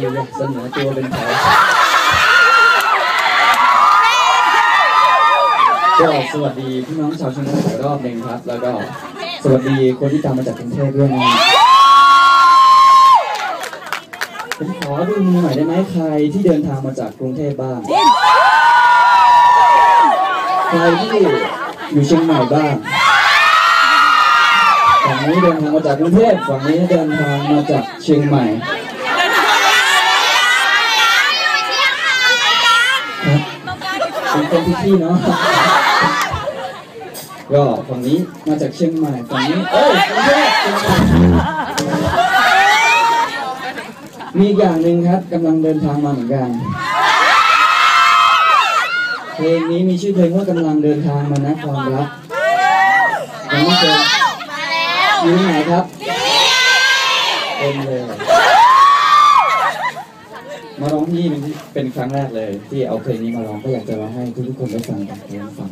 อยู่เลยเสนอตัวเป็นแถวก็สวัสดีพี่น้องชาวเชียงใหม่อีกรอบหนึ่งครับ แล้วก็สวัสดีคนที่ตามมาจากกรุงเทพด้วยนะผมขอดูมือหน่อยได้ไหมใครที่เดินทางมาจากกรุงเทพบ้าง ใครที่อยู่เชียงใหม่บ้างฝั่งนี้เดินทางมาจากกรุงเทพฝั่งนี้เดินทางมาจากเชียงใหม่ครับ เป็นคนพี่เนาะก็ฝั่งนี้มาจากเชียงใหม่ฝั่งนี้เอ้ยเชียงใหม่มีอีกอย่างหนึ่งครับกำลังเดินทางมาเหมือนกัน เพลงนี้มีชื่อเพลงว่ากำลังเดินทางมานะความรักยังไม่เจออยู่ที่ไหนครับเต็มเลยมาร้องที่ นี่เป็นครั้งแรกเลย ที่เอาเพลงนี้มาร้องก็อยากจะมาให้ทุกๆคนได้ฟังกันเพลงฟัง